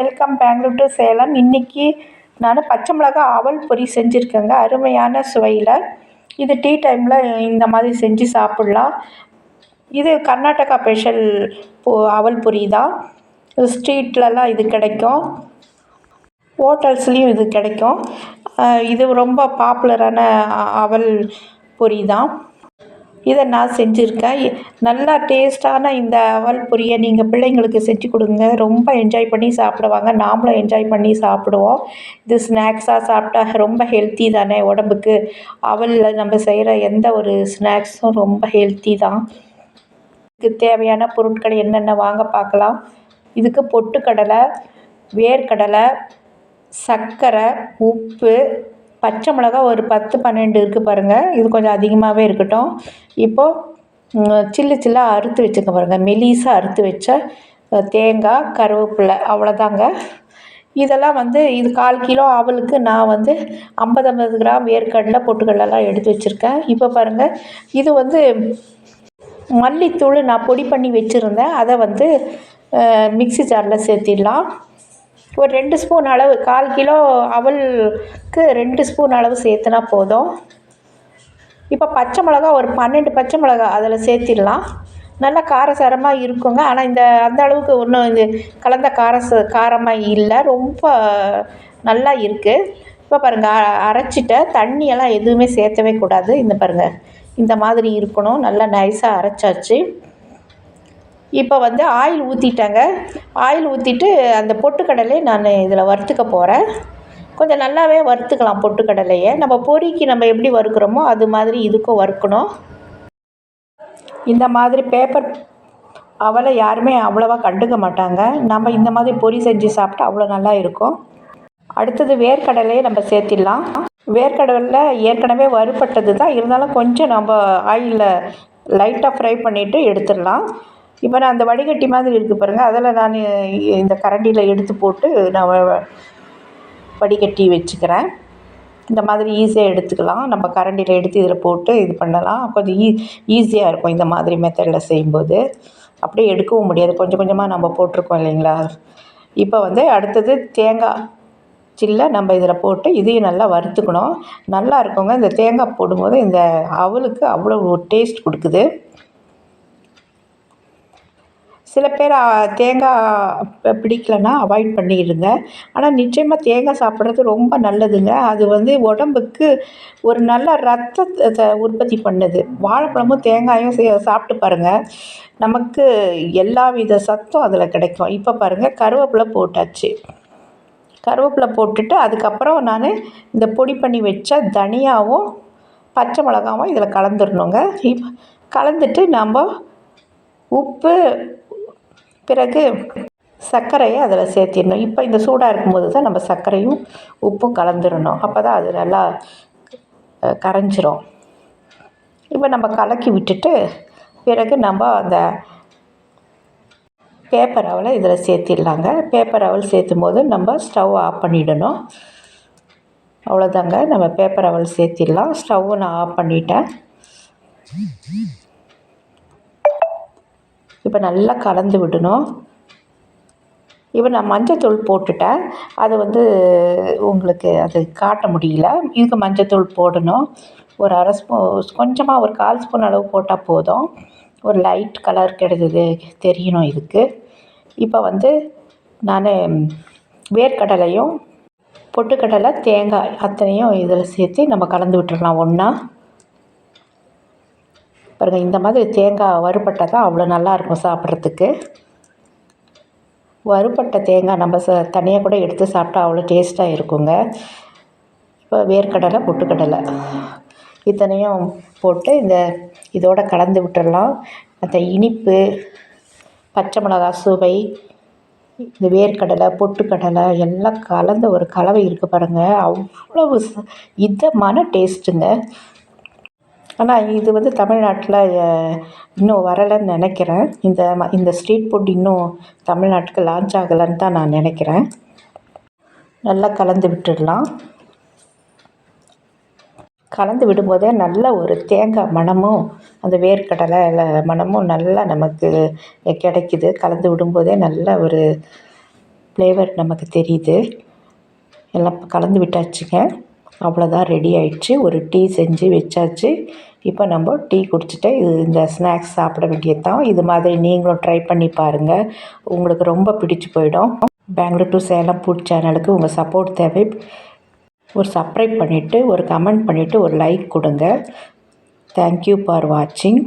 Welcome Bangalore to Salem. இன்றைக்கி நான் பச்சை மிளகா அவல் பொரி செஞ்சுருக்கேங்க. அருமையான சுவையில். இது டீ டைமில் இந்த மாதிரி செஞ்சு சாப்பிட்லாம். இது கர்நாடகா ஸ்பெஷல் பொ அவல் பொரி தான். ஸ்ட்ரீட்லலாம் இது கிடைக்கும். ஹோட்டல்ஸ்லேயும் இது கிடைக்கும். இது ரொம்ப பாப்புலரான அவல் பொரி தான். இதை நான் செஞ்சுருக்கேன். நல்லா டேஸ்ட்டான இந்த அவல் பொரியை நீங்கள் பிள்ளைங்களுக்கு செஞ்சு கொடுங்க. ரொம்ப என்ஜாய் பண்ணி சாப்பிடுவாங்க. நாமளும் என்ஜாய் பண்ணி சாப்பிடுவோம். இது ஸ்நாக்ஸாக சாப்பிட்டா ரொம்ப ஹெல்த்தி தானே உடம்புக்கு. அவலில் நம்ம செய்கிற எந்த ஒரு ஸ்நாக்ஸும் ரொம்ப ஹெல்த்தி தான். இதுக்கு தேவையான பொருட்கள் என்னென்ன வாங்க பார்க்கலாம். இதுக்கு பொட்டுக்கடலை வேர்க்கடலை சர்க்கரை உப்பு பச்சை மிளகா ஒரு பத்து பன்னெண்டு இருக்குது பாருங்கள் இது கொஞ்சம் அதிகமாகவே இருக்கட்டும். இப்போது சில்லு சில்லாக அறுத்து வச்சுக்க பாருங்கள் மெலிசாக அறுத்து வச்ச தேங்காய் கருவேப்பிலை அவ்வளோதாங்க. இதெல்லாம் வந்து இது கால் கிலோ அவலுக்கு நான் வந்து ஐம்பது ஐம்பது கிராம் வேர்க்கடலை பொட்டுக்கடலாம் எடுத்து வச்சுருக்கேன். இப்போ பாருங்கள் இது வந்து மல்லித்தூள் நான் பொடி பண்ணி வச்சுருந்தேன். அதை வந்து மிக்ஸி ஜாரில் சேர்த்திடலாம். ஒரு ரெண்டு ஸ்பூன் அளவு கால் கிலோ அவலுக்கு ரெண்டு ஸ்பூன் அளவு சேர்த்துனா போதும். இப்போ பச்சை மிளகா ஒரு பன்னெண்டு பச்சை மிளகா அதில் சேர்த்திடலாம். நல்லா காரசாரமாக இருக்குங்க. ஆனால் இந்த அந்த அளவுக்கு ஒன்றும் இது கலந்த காரச காரமாக இல்லை. ரொம்ப நல்லா இருக்குது இப்போ பாருங்கள் அரைச்சிட்ட தண்ணியெல்லாம் எதுவுமே சேர்த்தவே கூடாது. இந்த பாருங்கள் இந்த மாதிரி இருக்கணும். நல்லா நைஸாக அரைச்சாச்சு. இப்போ வந்து ஆயில் ஊற்றிட்டேங்க ஆயில் ஊற்றிட்டு அந்த பொட்டுக்கடலையை நான் இதில் வறுத்துக்க போகிறேன் கொஞ்சம் நல்லாவே வறுத்துக்கலாம் பொட்டுக்கடலையை. நம்ம பொரிக்கு நம்ம எப்படி வறுக்கிறோமோ அது மாதிரி இதுக்கும் வறுக்கணும். இந்த மாதிரி பேப்பர் அவளை யாருமே அவ்வளோவா கண்டுக்க மாட்டாங்க. நம்ம இந்த மாதிரி பொரி செஞ்சு சாப்பிட்டா அவ்வளோ நல்லா இருக்கும். அடுத்தது வேர்க்கடலையை நம்ம சேர்த்திடலாம். வேர்க்கடலில் ஏற்கனவே வறுப்பட்டது தான். இருந்தாலும் கொஞ்சம் நம்ம ஆயிலில் லைட்டாக ஃப்ரை பண்ணிவிட்டு எடுத்துடலாம். இப்போ நான் அந்த வடிகட்டி மாதிரி இருக்குது பாருங்கள் அதில் நான் இந்த கரண்டியில் எடுத்து போட்டு நான் வடிகட்டி வச்சுக்கிறேன். இந்த மாதிரி ஈஸியாக எடுத்துக்கலாம். நம்ம கரண்டியில் எடுத்து இதில் போட்டு இது பண்ணலாம். கொஞ்சம் ஈ ஈஸியாக இருக்கும் இந்த மாதிரி மெத்தடில் செய்யும்போது. அப்படியே எடுக்கவும் முடியாது. கொஞ்சம் கொஞ்சமாக நம்ம போட்டிருக்கோம் இல்லைங்களா? இப்போ வந்து அடுத்தது தேங்காய் சில்ல நம்ம இதில் போட்டு இதையும் நல்லா வறுத்துக்கணும். நல்லா இருக்குங்க. இந்த தேங்காய் போடும்போது இந்த அவலுக்கு அவ்வளோ டேஸ்ட் கொடுக்குது. சில பேர் தேங்காய் பிடிக்கலன்னா அவாய்ட் பண்ணிடுங்க. ஆனால் நிச்சயமாக தேங்காய் சாப்பிட்றது ரொம்ப நல்லதுங்க. அது வந்து உடம்புக்கு ஒரு நல்ல ரத்தத்தை உற்பத்தி பண்ணுது. வாழைப்பழமும் தேங்காயும் சே சாப்பிட்டு பாருங்கள் நமக்கு எல்லா வித சத்தும் அதில் கிடைக்கும். இப்போ பாருங்கள் கருவேப்பிலை போட்டாச்சு. கருவேப்பிலை போட்டுட்டு அதுக்கப்புறம் நான் இந்த பொடி பண்ணி வச்ச தனியாவும் பச்சை மிளகாவும் இதில் கலந்துடணுங்க. இப்போ கலந்துட்டு நம்ம உப்பு பிறகு சர்க்கரையை அதில் சேர்த்திடணும். இப்போ இந்த சூடாக இருக்கும்போது தான் நம்ம சர்க்கரையும் உப்பும் கலந்துடணும். அப்போ தான் அது நல்லா கரைஞ்சிரும். இப்போ நம்ம கலக்கி விட்டுட்டு பிறகு நம்ம அந்த பேப்பர் அவலை இதில் சேர்த்திடலாங்க. பேப்பர் அவல் சேர்த்தும் போது நம்ம ஸ்டவ் ஆஃப் பண்ணிடணும். அவ்வளோதாங்க. நம்ம பேப்பர் அவல் சேர்த்திடலாம். ஸ்டவ்வை நான் ஆஃப் பண்ணிட்டேன். இப்போ நல்லா கலந்து விடணும். இப்போ நான் மஞ்சத்தூள் போட்டுட்டேன். அது வந்து உங்களுக்கு அது காட்ட முடியல. இதுக்கு மஞ்சத்தூள் போடணும். ஒரு அரை ஸ்பூ கொஞ்சமாக ஒரு கால் ஸ்பூன் அளவு போட்டால் போதும். ஒரு லைட் கலர் கிடைச்சது தெரியணும் இதுக்கு. இப்போ வந்து நான் வேர்க்கடலையும் பொட்டுக்கடலை தேங்காய் அத்தனையும் இதில் சேர்த்து நம்ம கலந்து விட்டுடலாம் ஒன்றா பாருங்கள் இந்த மாதிரி தேங்காய் வறுபட்டால் தான் அவ்வளோ நல்லாயிருக்கும் சாப்பிட்றதுக்கு. வறுபட்ட தேங்காய் நம்ம ச தனியாக கூட எடுத்து சாப்பிட்டா அவ்வளோ டேஸ்ட்டாக இருக்குங்க. இப்போ வேர்க்கடலை பொட்டுக்கடலை. இத்தனையும் போட்டு இந்த இதோட கலந்து விட்டுடலாம். அந்த இனிப்பு பச்சை மிளகா சுவை இந்த வேர்க்கடலை பொட்டுக்கடலை எல்லாம் கலந்த ஒரு கலவை இருக்குது பாருங்கள் அவ்வளவு இதமான டேஸ்ட்டுங்க. ஆனால் இது வந்து தமிழ்நாட்டில் இன்னும் வரலைன்னு நினைக்கிறேன். இந்த ம இந்த ஸ்ட்ரீட் ஃபுட் இன்னும் தமிழ்நாட்டுக்கு லான்ச் ஆகலைன்னு தான் நான் நினைக்கிறேன். நல்லா கலந்து விட்டுடலாம். கலந்து விடும்போதே நல்ல ஒரு தேங்காய் மணமும் அந்த வேர்க்கடலை மணமும் நல்லா நமக்கு கிடைக்குது. கலந்து விடும்போதே நல்ல ஒரு ஃப்ளேவர் நமக்கு தெரியுது. எல்லாம் கலந்து விட்டாச்சுங்க. அவ்வளோதான் ரெடி ஆயிடுச்சு. ஒரு டீ செஞ்சு வச்சாச்சு. இப்போ நம்ம டீ குடிச்சிட்டு இது இந்த ஸ்நாக்ஸ் சாப்பிட வேண்டியது தான் இது மாதிரி நீங்களும் ட்ரை பண்ணி பாருங்கள் உங்களுக்கு ரொம்ப பிடிச்சி போயிடும். பெங்களூர் டு சேலம் ஃபுட் சேனலுக்கு உங்கள் சப்போர்ட் தேவை. ஒரு சப்ஸ்கிரைப் பண்ணிவிட்டு ஒரு கமெண்ட் பண்ணிவிட்டு ஒரு லைக் கொடுங்க. தேங்க்யூ ஃபார் வாட்சிங்